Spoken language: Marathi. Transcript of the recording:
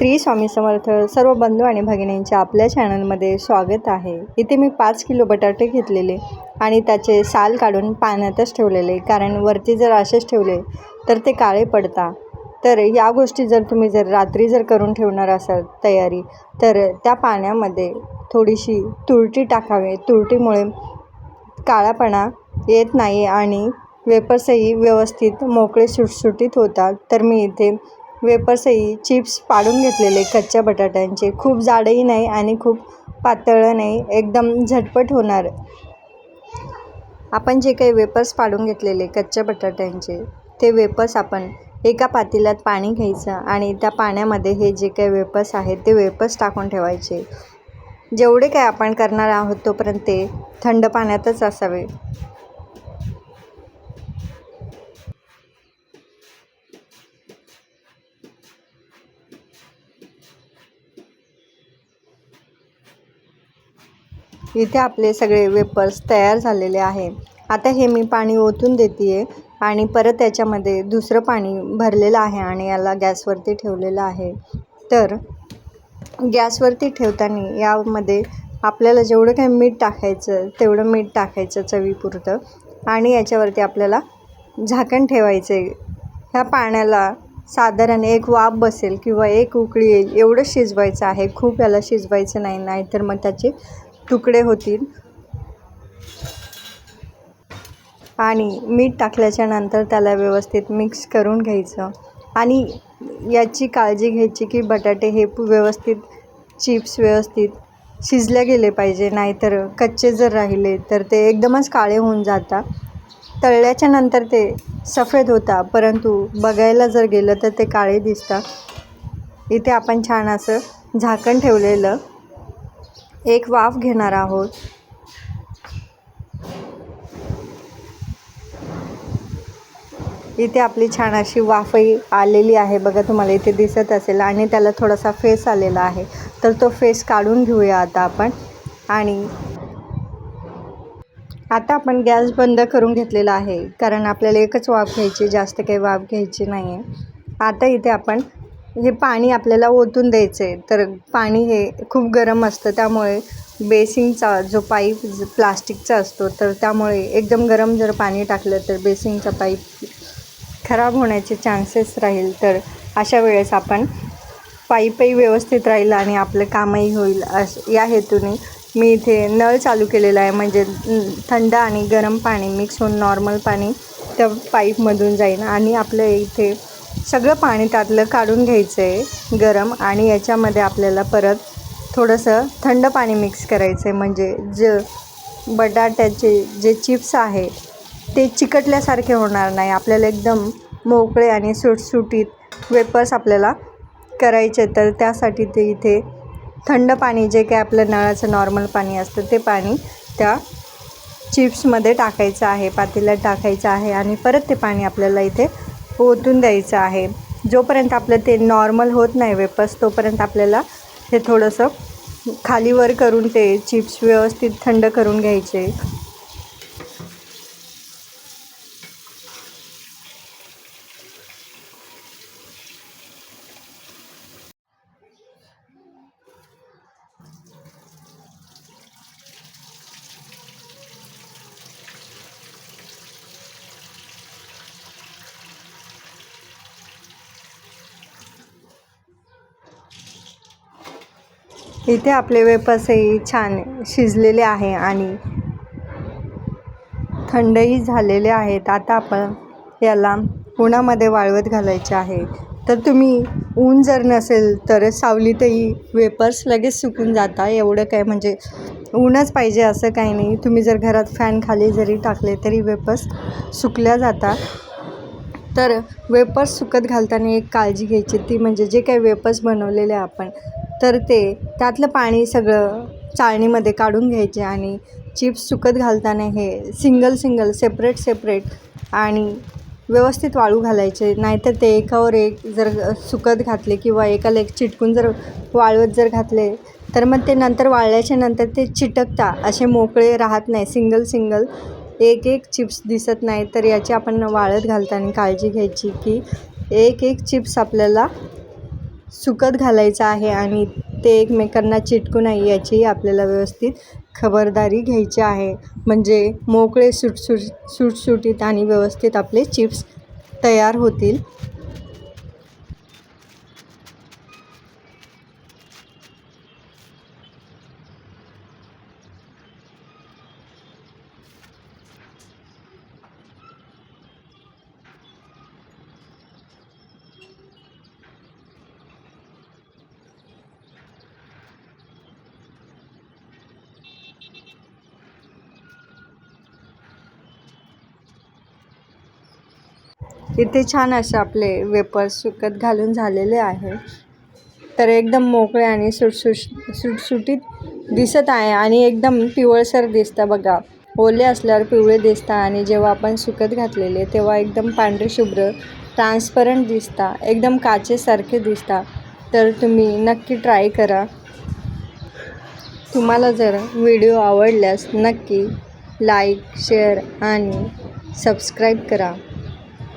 श्री स्वामी समर्थ सर्व बंधू आणि भगिनींच्या आपल्या चॅनलमध्ये स्वागत आहे. इथे मी पाच किलो बटाटे घेतलेले आणि त्याचे साल काढून पाण्यातच ठेवलेले. कारण वरती जर असेच ठेवले तर ते काळे पडता. तर या गोष्टी जर तुम्ही जर रात्री जर करून ठेवणार असाल तयारी तर त्या पाण्यामध्ये थोडीशी तुरटी टाकावी. तुरटीमुळे काळापणा येत नाही आणि वेपर्सही व्यवस्थित मोकळे सुटसुटीत होतात. तर मी इथे वेपर्सही चिप्स पाडून घेतलेले कच्च्या बटाट्यांचे. खूप जाडही नाही आणि खूप पातळ नाही एकदम झटपट होणार. आपण जे काही वेपर्स पाडून घेतलेले कच्च्या बटाट्यांचे ते वेपर्स आपण एका पातेल्यात पाणी घ्यायचं आणि त्या पाण्यामध्ये हे जे काही वेपर्स आहेत ते वेपर्स टाकून ठेवायचे. जेवढे काय आपण करणार आहोत तोपर्यंत ते थंड पाण्यातच असावे. इथे आपले सगळे वेपर्स तयार झालेले आहे. आता हे मी पाणी ओतून देते आहे आणि परत त्याच्यामध्ये दुसरं पाणी भरलेलं आहे आणि याला गॅसवरती ठेवलेलं आहे. तर गॅसवरती ठेवताना यामध्ये आपल्याला जेवढं काही मीठ टाकायचं तेवढं मीठ टाकायचं चवीपुरतं आणि याच्यावरती आपल्याला झाकण ठेवायचं. आहे ह्या पाण्याला साधारण एक वाफ बसेल किंवा एक उकळी येईल एवढं शिजवायचं आहे. खूप याला शिजवायचं नाही नाहीतर मग त्याचे तुकडे होतील. आणि मीठ टाकल्याच्या नंतर त्याला व्यवस्थित मिक्स करून घ्यायचं. आणि याची काळजी घ्यायची की बटाटे हे व्यवस्थित चिप्स व्यवस्थित शिजले गेले पाहिजे नाहीतर कच्चे जर राहिले तर ते एकदमच काळे होऊन जातात. तळल्याच्या नंतर ते सफेद होता परंतु बघायला जर गेलं तर ते काळे दिसतात. इथे आपण छान असं झाकण ठेवलेलं. एक वाफ घेणार आहोत. इथे आपली छान अशी वाफही आलेली आहे. बघा तुम्हाला इथे दिसत असेल आणि त्याला थोडासा फेस आलेला आहे. तर तो फेस काढून घेऊया आता आपण. आणि आता आपण गॅस बंद करून घेतलेला आहे. कारण आपल्याला एकच वाफ घ्यायची जास्त काही वाफ घ्यायची नाही आहे आता इथे आपण हे पाणी आपल्याला ओतून द्यायचं आहे तर पाणी हे खूप गरम असतं. त्यामुळे बेसिंगचा जो पाईप प्लास्टिकचा असतो तर त्यामुळे एकदम गरम जर पाणी टाकलं तर बेसिंगचा पाईप खराब होण्याचे चान्सेस राहील. तर अशा वेळेस आपण पाईपही व्यवस्थित राहील आणि आपलं कामही होईल अस या हेतूने मी इथे नळ चालू केलेला आहे. म्हणजे थंड आणि गरम पाणी मिक्स होऊन नॉर्मल पाणी त्या पाईपमधून जाईल आणि आपलं इथे सगळं पाणी त्यातलं काढून घ्यायचं आहे गरम आणि याच्यामध्ये आपल्याला परत थोडंसं थंड पाणी मिक्स करायचं आहे म्हणजे ज बटाट्याचे जे चिप्स आहे ते चिकटल्यासारखे होणार नाही. आपल्याला एकदम मोकळे आणि सुटसुटीत वेपर्स आपल्याला करायचे तर त्यासाठी ते इथे थंड पाणी जे काही आपलं नळाचं नॉर्मल पाणी असतं ते पाणी त्या चिप्समध्ये टाकायचं आहे पातेल्यात टाकायचं आहे आणि परत ते पाणी आपल्याला इथे ओतून द्यायचं आहे. जोपर्यंत आपलं ते नॉर्मल होत नाही वेपस तोपर्यंत आपल्याला हे थोडंसं खालीवर करून ते चिप्स व्यवस्थित थंड करून घ्यायचे. इथे आपले वेपर्सही छान शिजलेले आहे आणि थंडही झालेले आहेत. आता आपण याला उन्हामध्ये वाळवत घालायचे आहे. तर तुम्ही ऊन जर नसेल तर सावलीतही वेपर्स लगेच सुकून जाता. एवढं काय म्हणजे ऊनच पाहिजे असं काही नाही. तुम्ही जर घरात फॅन खाली जरी टाकले तरी वेपर्स सुकल्या जातात. तर वेपर्स सुकत घालताना एक काळजी घ्यायची. ती म्हणजे जे काही वेपर्स बनवलेले आपण तर ते त्यातलं पाणी सगळं चाळणीमध्ये काढून घ्यायचे आणि चिप्स सुकत घालताना हे सिंगल सिंगल सेपरेट सेपरेट आणि व्यवस्थित वाळू घालायचे. नाहीतर ते एकावर एक जर सुकत घातले किंवा एकाला एक चिटकून जर वाळवत जर घातले तर मग ते नंतर वाळल्याच्या नंतर ते चिटकता असे मोकळे राहत नाही. सिंगल सिंगल एक एक चिप्स दिसत नाही. तर याची आपण वाळत घालताना काळजी घ्यायची की एक एक चिप्स आपल्याला सुकत घालायचं आहे आणि ते एकमेकांना चिटकू नाही याची आपल्याला व्यवस्थित खबरदारी घ्यायची आहे. म्हणजे मोकळे सुटसुट सुटसुटीत आणि व्यवस्थित आपले चिप्स तयार होतील. इथे छान असे आपले वेपर्स सुकत घालून झालेले आहे. तर एकदम मोकळे आणि सुटसुश सुटसुटीत दिसत आहे आणि एकदम पिवळसर दिसतं बघा. ओले असल्यावर पिवळे दिसतात आणि जेव्हा आपण सुकत घातलेले तेव्हा एकदम पांढरे शुभ्र ट्रान्सपरंट दिसता. एकदम काचेसारखे दिसता. तर तुम्ही नक्की ट्राय करा. तुम्हाला जर व्हिडिओ आवडल्यास नक्की लाईक शेअर आणि सबस्क्राईब करा.